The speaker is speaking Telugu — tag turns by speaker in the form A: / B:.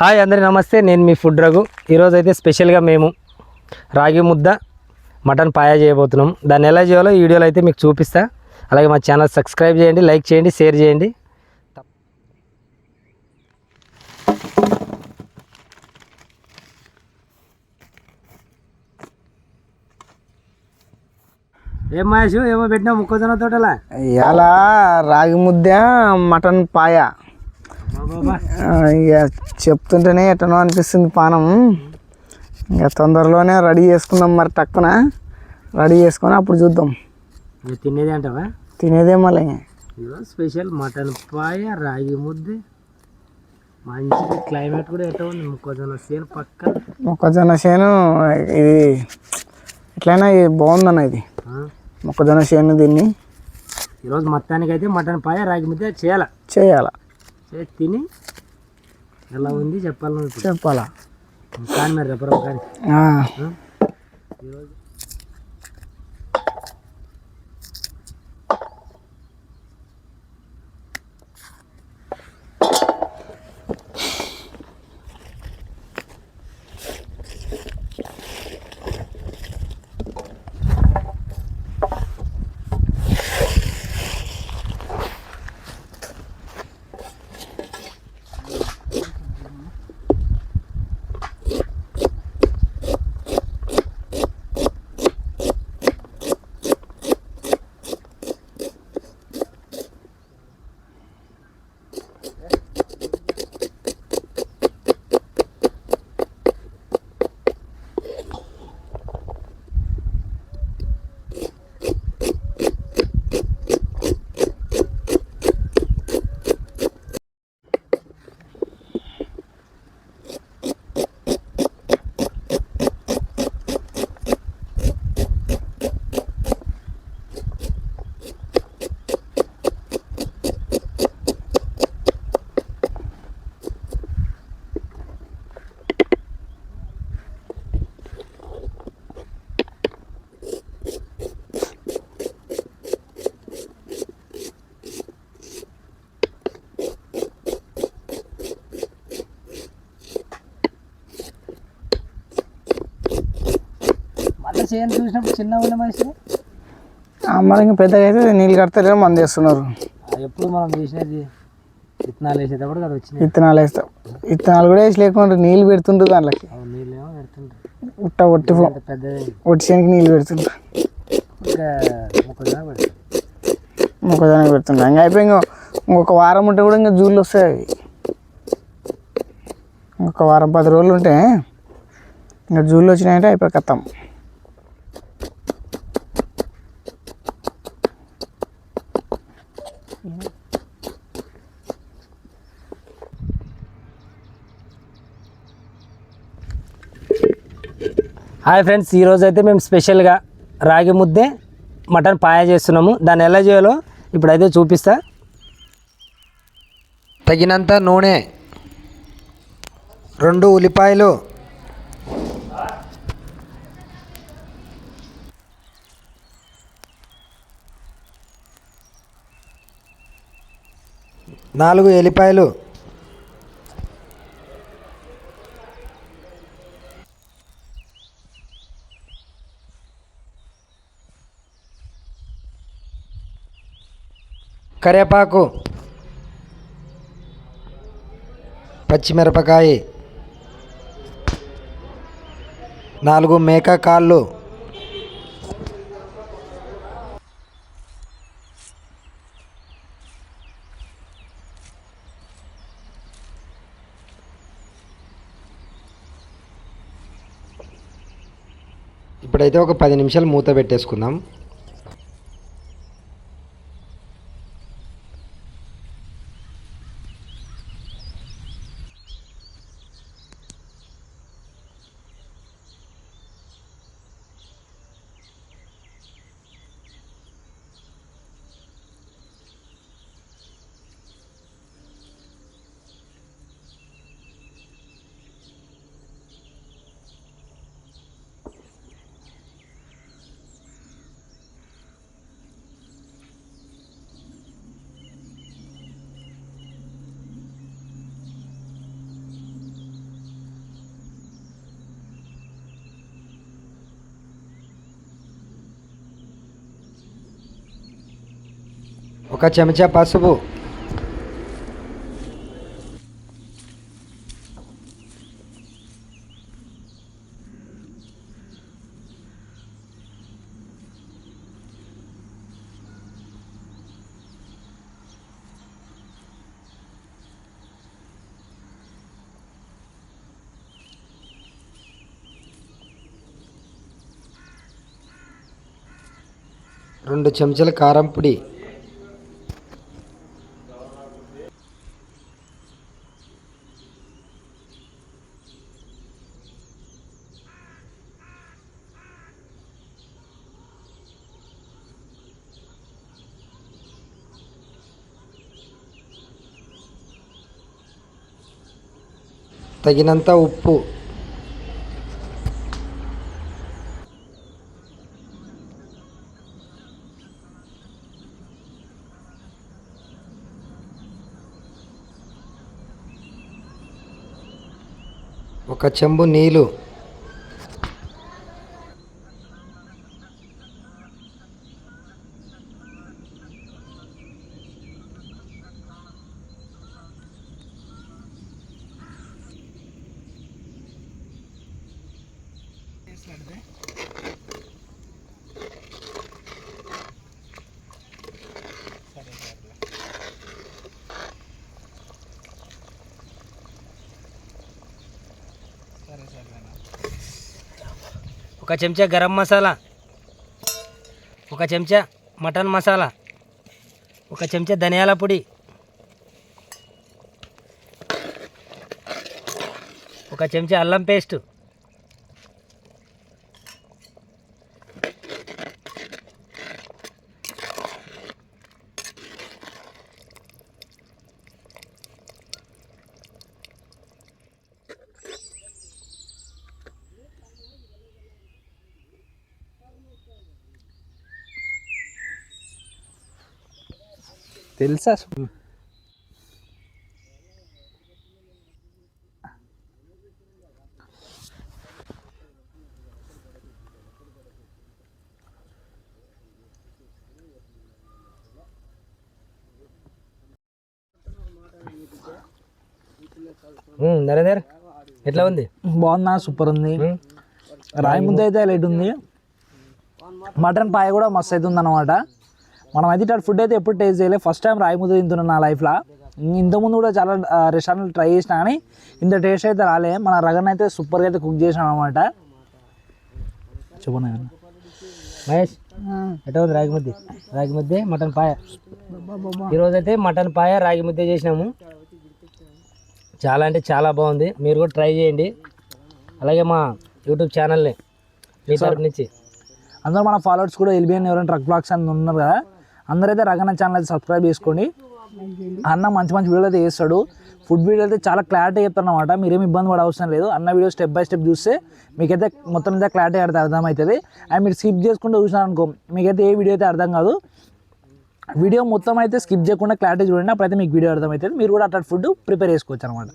A: హాయ్ అందరి నమస్తే నేను మీ ఫుడ్ రఘు. ఈరోజు అయితే స్పెషల్గా మేము రాగి ముద్ద మటన్ పాయా చేయబోతున్నాం. దాన్ని ఎలా చేయాలో ఈ వీడియోలో అయితే మీకు చూపిస్తా. అలాగే మా ఛానల్ సబ్స్క్రైబ్ చేయండి లైక్ చేయండి షేర్ చేయండి. ఏం మహేష్ ఏమో పెట్టినా మొక్కజొన్న తోటలా?
B: ఇలా రాగి ముద్ద మటన్ పాయ. ఇక చెప్తుంటేనే ఎట్టనో అనిపిస్తుంది పానం. ఇక తొందరలోనే రెడీ చేసుకుందాం మరి టక్కున. రెడీ చేసుకొని అప్పుడు చూద్దాం.
A: తినేది అంటావా?
B: తినేదే మళ్ళీ.
A: స్పెషల్ మటన్ పాయ రాగి ముద్ద. మంచి క్లైమేట్ కూడా ఎట్లా ఉంది. మొక్కజొన్న సేను పక్కన
B: మొక్కజొన్న చేను ఇది ఎట్లయినా ఇది బాగుందన్న ఇది. మొక్కజొన్న చేను దీన్ని.
A: ఈరోజు మొత్తానికి అయితే మటన్ పాయ రాగి ముద్ద చేయాల.
B: చేయాల.
A: తిని. ఎలా ఉంది చెప్పాలి.
B: చెప్పాలా?
A: కానీ మరి రెపరవ కానీ. ఈరోజు మళ్ళీ చేయని చూసినప్పుడు చిన్న ఉన్న మనిషి
B: మరి ఇంకా పెద్దగా అయితే నీళ్ళు కడతలేరు మంది వేస్తున్నారు.
A: ఎప్పుడు మనం చేసినది విత్తనాలు వేసేటప్పుడు కదా వచ్చినాయి
B: విత్తనాలు వేస్తాం. విత్తనాలు కూడా వేసి లేకుండా నీళ్ళు పెడుతుంటారు దాంట్లోకి.
A: అవి నీళ్ళేమో పెడుతుంటారు
B: ఉట్ట ఒట్టి
A: అంత పెద్దది?
B: ఒట్టి చేనికి నీళ్ళు పెడుతుంటారు
A: ఇంకా మొక్కజొన్న పెడతారు
B: మొక్కజొన్న పెడుతుంటారు ఇంకా అయిపోయి ఇంకో ఇంకొక వారం ఉంటే కూడా ఇంకా జూలు వస్తాయి అవి. ఇంకొక వారం పది రోజులు ఉంటే ఇంకా జూలు వచ్చినాయంటే అయిపోయి కత్తాం.
A: హాయ్ ఫ్రెండ్స్ ఈరోజు అయితే మేము స్పెషల్గా రాగి ముద్దే మటన్ పాయ చేస్తున్నాము. దాన్ని ఎలా చేయాలో ఇప్పుడైతే చూపిస్తా.
C: తగినంత నూనె రెండు ఉల్లిపాయలు నాలుగు ఎల్లిపాయలు కరివేపాకు పచ్చిమిరపకాయ నాలుగు మేక కాళ్ళు ఇప్పుడైతే ఒక పది నిమిషాలు మూత పెట్టేసుకుందాం. ఒక చెంచా పసుపు. రెండు చెంచాల కారం పొడి. తగినంత ఉప్పు. ఒక చెంబు నీళ్ళు.
A: ఒక చెంచా గరం మసాలా. ఒక చెంచా మటన్ మసాలా. ఒక చెంచా ధనియాల పొడి. ఒక చెంచా అల్లం పేస్ట్.
D: తెలుసా
A: నరేందర్ ఎట్లా ఉంది?
D: బాగుందా సూపర్ ఉంది. రాయి ముద్ద అయితే లైట్ ఉంది. మటన్ పాయ కూడా మస్తు అవుతుంది అనమాట మనం అయితే ఇట్లా ఫుడ్ అయితే ఎప్పుడు టేస్ట్ చేయలేదు. ఫస్ట్ టైం రాయి ముద్ద తింటున్నాను నా లైఫ్లో ఇంతకుముందు కూడా చాలా రెస్టారెంట్లు ట్రై చేసినా కానీ ఇంత టేస్ట్ అయితే రాలే. మన రగన్ అయితే సూపర్గా అయితే కుక్ చేసాం అనమాట చెప్పను
A: మహేష్ ఎట్లా ఉంది రాగి ముద్ద? రాగి ముద్ద మటన్ పాయ? ఈరోజు అయితే మటన్ పాయ రాగి ముద్ద చేసినాము. చాలా అంటే చాలా బాగుంది. మీరు కూడా ట్రై చేయండి. అలాగే మా యూట్యూబ్ ఛానల్ని మీ తరపు నుంచి.
D: అందరూ మన ఫాలోవర్స్ కూడా ఎల్బిఎన్ ఎవరైనా ట్రక్ బ్లాగ్స్ అని ఉన్నారు కదా అందరైతే రగన ఛానల్ అయితే సబ్స్క్రైబ్ చేసుకోండి. అన్న మంచి మంచి వీడియోలు అయితే చేస్తాడు. ఫుడ్ వీడియో అయితే చాలా క్లారిటీ చెప్తాను అనమాట ఇబ్బంది పడే అవసరం లేదు. అన్న వీడియో స్టెప్ బై స్టెప్ చూస్తే మీకైతే మొత్తం అయితే క్లారిటీ అయితే అర్థమవుతుంది. అండ్ మీరు స్కిప్ చేసుకుంటూ చూసినారనుకో మీకైతే ఏ వీడియో అయితే అర్థం కాదు. వీడియో మొత్తం అయితే స్కిప్ చేయకుండా క్లారిటీ చూడండి. అప్పుడైతే మీకు వీడియో అర్థమవుతుంది. మీరు కూడా అట్లా ఫుడ్ ప్రిపేర్ చేసుకోవచ్చు అనమాట